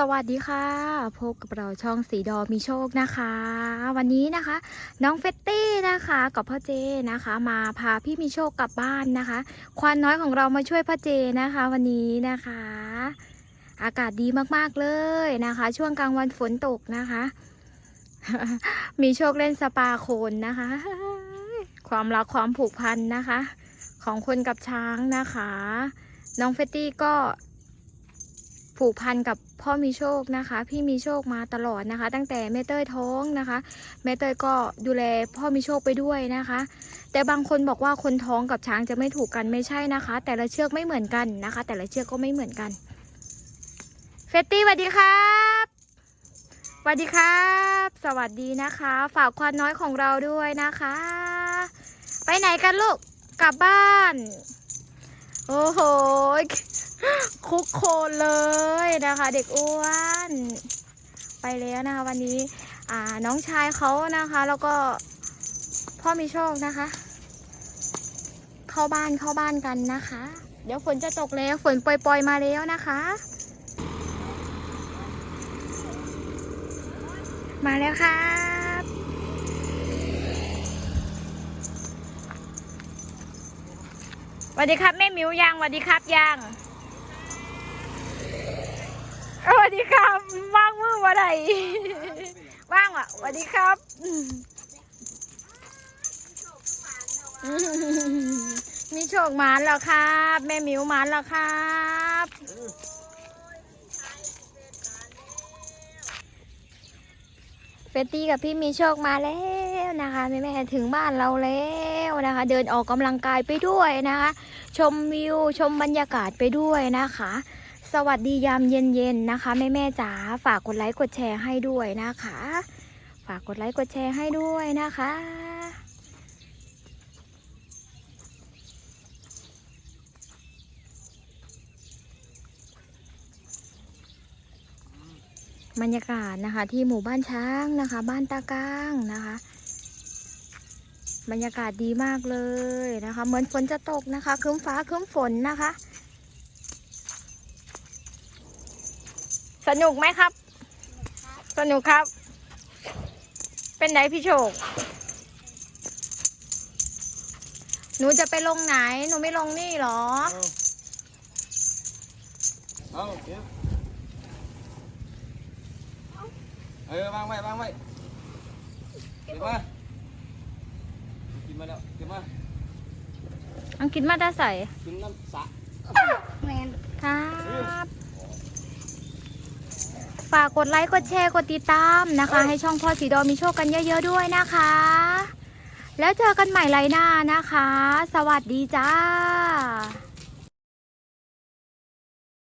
สวัสดีค่ะพบกับเราช่องสีดอมีโชคนะคะ วันนี้นะคะ น้องเฟตตี้นะคะกับพ่อเจนะคะ มาพาพี่มีโชคกลับบ้านนะคะ ควานน้อยของเรามาช่วยพ่อเจนะคะ วันนี้นะคะ อากาศดีมากๆเลยนะคะ ช่วงกลางวันฝนตกนะคะ มีโชคเล่นสปาโคนนะคะ ความรักความผูกพันนะคะ ของคนกับช้างนะคะ น้องเฟตตี้ก็ ผูกพันกับพ่อมีโชคนะคะ พี่มีโชคมาตลอดนะคะ ตั้งแต่แม่เต้ยท้องนะคะแม่เต้ยก็ดูแลพ่อมีโชคไปด้วยนะคะ แต่บางคนบอกว่าคนท้องกับช้างจะไม่ถูกกันไม่ใช่นะคะ แต่ละเชือกไม่เหมือนกันนะคะ แต่ละเชือกก็ไม่เหมือนกันเฟตตี้สวัสดีครับสวัสดีครับ สวัสดีนะคะ ฝากควานน้อยของเราด้วยนะคะ ไปไหนกันลูกกลับบ้าน โอ้โห คุกโคนเลยนะคะ เด็กอ้วน ไปแล้วนะคะ วันนี้อ่าน้องชายเขานะคะ แล้วก็พ่อมีโชคนะคะ เข้าบ้านเข้าบ้านกันนะคะ เดี๋ยวฝนจะตกแล้วฝนปล่อยๆมาแล้วนะคะ มาแล้วครับสวัสดีครับแม่หมิวยังสวัสดีครับยัง สวัสดีครับว่างมือว่าไดว่างอะสวัสดีครับมีโชคหมานแล้วครับ แม่มิวหมานแล้วครับเฟตตี้กับพี่มีโชคมาแล้วนะคะแม่แม่ถึงบ้านเราแล้วนะคะ เดินออกกำลังกายไปด้วยนะคะ ชมวิวชมบรรยากาศไปด้วยนะคะ สวัสดียามเย็นๆนะคะ แม่แม่จ๋าฝากกดไลค์กดแชร์ให้ด้วยนะคะ ฝากกดไลค์กดแชร์ให้ด้วยนะคะ บรรยากาศนะคะ ที่หมู่บ้านช้างนะคะ บ้านตากลางนะคะ บรรยากาศดีมากเลยนะคะ เหมือนฝนจะตกนะคะครึ้มฟ้าครึ้มฝนนะคะ สนุกไหมครับ สนุกครับ เป็นไหนพี่โชค หนูจะไปลงไหน หนูไม่ลงนี่หรอ เอาเก็บเออวางไว้วางไว้เก็บมากินมาแล้วเก็บมาอังกินมาได้ใส่กินน้ำสะครับ ฝากกดไลค์ กดแชร์ กดติดตามนะคะ ให้ช่องพ่อสีดอมีโชคกันเยอะๆด้วยนะคะ แล้วเจอกันใหม่ไรหน้านะคะ สวัสดีจ้า